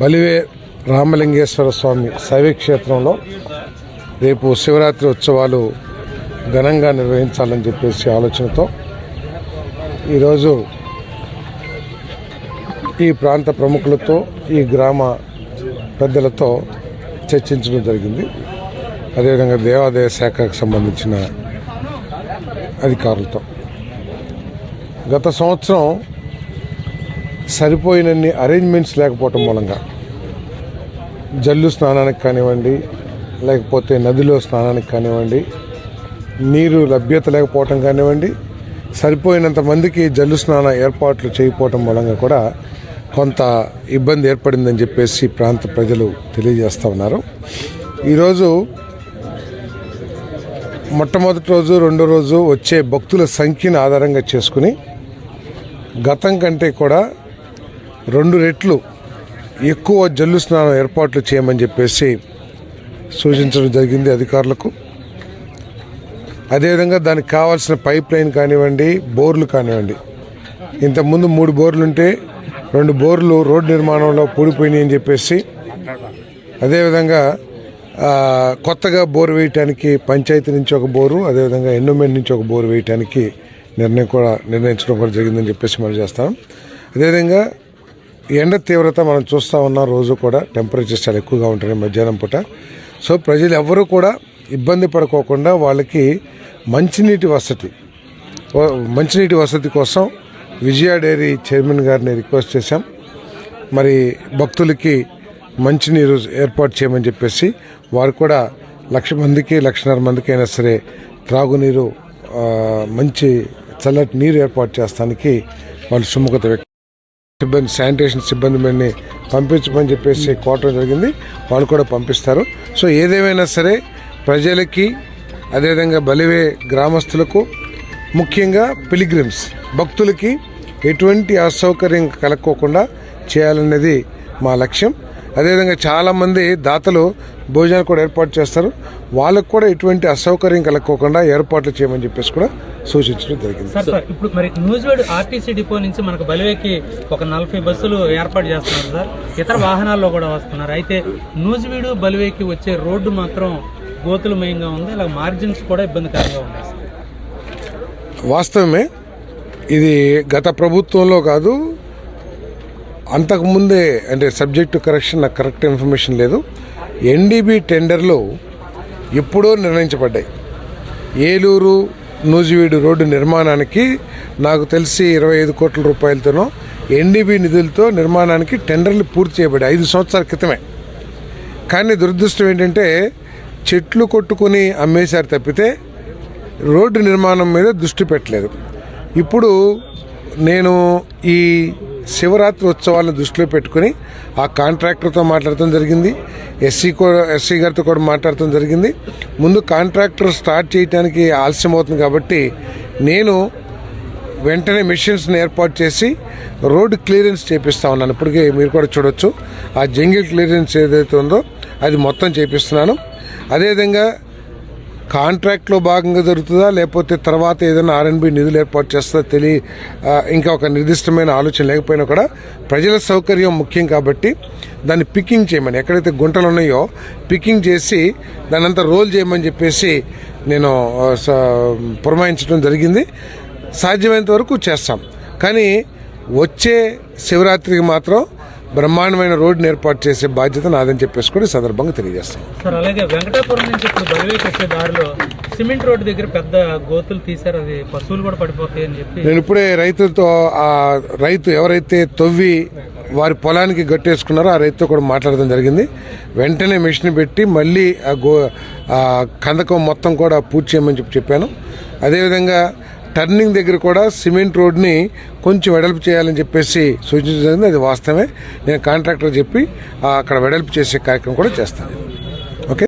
బలివే రామలింగేశ్వర స్వామి శైవక్షేత్రంలో రేపు శివరాత్రి ఉత్సవాలు ఘనంగా నిర్వహించాలని చెప్పేసి ఆలోచనతో ఈరోజు ఈ ప్రాంత ప్రముఖులతో ఈ గ్రామ పెద్దలతో చర్చించడం జరిగింది. అదేవిధంగా దేవాదాయ శాఖకు సంబంధించిన అధికారులతో. గత సంవత్సరం సరిపోయినన్ని అరేంజ్మెంట్స్ లేకపోవటం మూలంగా. జల్లు స్నానానికి కానివ్వండి లేకపోతే నదిలో స్నానానికి కానివ్వండి నీరు లభ్యత లేకపోవటం కానివ్వండి సరిపోయినంత మందికి జల్లు స్నాన ఏర్పాట్లు చేయకపోవటం మూలంగా కూడా కొంత ఇబ్బంది ఏర్పడిందని చెప్పేసి ప్రాంత ప్రజలు తెలియజేస్తూ ఉన్నారు. ఈరోజు మొట్టమొదటి రోజు రెండో రోజు వచ్చే భక్తుల సంఖ్యను ఆధారంగా చేసుకుని గతం కంటే కూడా రెండు రెట్లు ఎక్కువ జల్లు స్నానం ఏర్పాట్లు చేయమని చెప్పేసి సూచించడం జరిగింది అధికారులకు. అదేవిధంగా దానికి కావాల్సిన పైప్ లైన్ కానివ్వండి బోర్లు కానివ్వండి. ఇంతకుముందు మూడు బోర్లు ఉంటే రెండు బోర్లు రోడ్డు నిర్మాణంలో పూడిపోయినాయి అని చెప్పేసి అదేవిధంగా కొత్తగా బోరు వేయటానికి పంచాయతీ నుంచి ఒక బోరు అదేవిధంగా ఎండోమెంట్ నుంచి ఒక బోరు వేయటానికి నిర్ణయం కూడా నిర్ణయించడం కూడా జరిగిందని చెప్పేసి మనం చేస్తాం. అదేవిధంగా ఎండ తీవ్రత మనం చూస్తూ ఉన్నాం రోజు కూడా టెంపరేచర్స్ చాలా ఎక్కువగా ఉంటాయి మధ్యాహ్నం పూట. సో ప్రజలు ఎవ్వరూ కూడా ఇబ్బంది పడుకోకుండా వాళ్ళకి మంచినీటి వసతి మంచినీటి వసతి కోసం విజయ డైరీ చైర్మన్ గారిని రిక్వెస్ట్ చేశాం. మరి భక్తులకి మంచినీరు ఏర్పాటు చేయమని చెప్పేసి వారు కూడా లక్ష మందికి లక్షన్నర మందికి అయినా సరే త్రాగునీరు మంచి చల్లటి నీరు ఏర్పాటు చేస్తానికి వాళ్ళు సుముఖత వ్యక్తి సిబ్బంది శానిటేషన్ సిబ్బంది మని పంపించమని చెప్పేసి కోరటం జరిగింది. వాళ్ళు కూడా పంపిస్తారు. సో ఏదేమైనా సరే ప్రజలకి అదేవిధంగా బలివే గ్రామస్తులకు ముఖ్యంగా పిలిగ్రిమ్స్ భక్తులకి ఎటువంటి అసౌకర్యం కలక్కోకుండా చేయాలనేది మా లక్ష్యం. అదేవిధంగా చాలామంది దాతలు భోజనాలు కూడా ఏర్పాటు చేస్తారు. వాళ్ళకు కూడా ఎటువంటి అసౌకర్యం కలక్కోకుండా ఏర్పాట్లు చేయమని చెప్పేసి కూడా సూచించడం జరిగింది. సార్ ఇప్పుడు మరి నూజివేడ్ ఆర్టీసీ డిపో నుంచి మనకు బలివేకి ఒక నలభై బస్సులు ఏర్పాటు చేస్తున్నారు సార్. ఇతర వాహనాల్లో కూడా వస్తున్నారు. అయితే నూజివీడు బలివేకి వచ్చే రోడ్డు మాత్రం గోతులమయంగా ఉంది. ఇలా మార్జిన్స్ కూడా ఇబ్బందికరంగా ఉన్నాయి వాస్తవమే ఇది గత ప్రభుత్వంలో కాదు అంతకుముందే అంటే సబ్జెక్టు కరెక్షన్ నాకు కరెక్ట్ ఇన్ఫర్మేషన్ లేదు. ఎన్డీబీ టెండర్లు ఎప్పుడో నిర్ణయించబడ్డాయి. ఏలూరు నూజివీడు రోడ్డు నిర్మాణానికి నాకు తెలిసి ఇరవై ఐదు కోట్ల రూపాయలతోనో ఎన్డీబీ నిధులతో నిర్మాణానికి టెండర్లు పూర్తి చేయబడ్డాయి. ఐదు సంవత్సరాల క్రితమే. కానీ దురదృష్టం ఏంటంటే చెట్లు కొట్టుకుని అమ్మేశారు తప్పితే రోడ్డు నిర్మాణం మీద దృష్టి పెట్టలేదు. ఇప్పుడు నేను ఈ శివరాత్రి ఉత్సవాలను దృష్టిలో పెట్టుకుని ఆ కాంట్రాక్టర్తో మాట్లాడటం జరిగింది. ఎస్సీ కూడా ఎస్సీ గారితో కూడా మాట్లాడటం జరిగింది. ముందు కాంట్రాక్టర్ స్టార్ట్ చేయడానికి ఆలస్యం అవుతుంది కాబట్టి నేను వెంటనే మిషన్స్ని ఏర్పాటు చేసి రోడ్డు క్లియరెన్స్ చేపిస్తా ఉన్నాను. ఇప్పటికే మీరు కూడా చూడొచ్చు. ఆ జంగిల్ క్లియరెన్స్ ఏదైతే ఉందో అది మొత్తం చేపిస్తున్నాను. అదేవిధంగా కాంట్రాక్ట్లో భాగంగా జరుగుతుందా? లేకపోతే తర్వాత ఏదైనా ఆర్ఎన్బి నిధులు ఏర్పాటు చేస్తుందో తెలియ ఇంకా ఒక నిర్దిష్టమైన ఆలోచన లేకపోయినా కూడా ప్రజల సౌకర్యం ముఖ్యం కాబట్టి దాన్ని పికింగ్ చేయమని ఎక్కడైతే గుంటలు ఉన్నాయో పికింగ్ చేసి దాని అంతా రోల్ చేయమని చెప్పేసి నేను స- పురమాయించడం జరిగింది. సాధ్యమైనంత వరకు చేస్తాం. కానీ వచ్చే శివరాత్రికి మాత్రం బ్రహ్మాండమైన రోడ్డుని ఏర్పాటు చేసే బాధ్యత నాదని చెప్పేసి కూడా ఈ సందర్భంగా తెలియజేస్తాం. సార్ అలాగే వెంకటాపురం నుంచి ఇప్పుడు బలివేకి వచ్చే దారిలో సిమెంట్ రోడ్డు దగ్గర పెద్ద గోతులు తీశారు. అది పశువులు కూడా పడిపోతాయి అని చెప్పి నేను ఇప్పుడే రైతులతో ఆ రైతు ఎవరైతే తవ్వి వారి పొలానికి గట్టేసుకున్నారో ఆ రైతుతో కూడా మాట్లాడడం జరిగింది. వెంటనే మిషన్ పెట్టి మళ్ళీ ఆ గో ఆ కందకం మొత్తం కూడా పూర్తి చేయమని చెప్పి చెప్పాను. అదేవిధంగా టర్నింగ్ దగ్గర కూడా సిమెంట్ రోడ్ని కొంచెం వెడల్పు చేయాలని చెప్పేసి సూచించడం అది వాస్తవమే. నేను కాంట్రాక్టర్ చెప్పి అక్కడ వెడల్పు చేసే కార్యక్రమం కూడా చేస్తాను.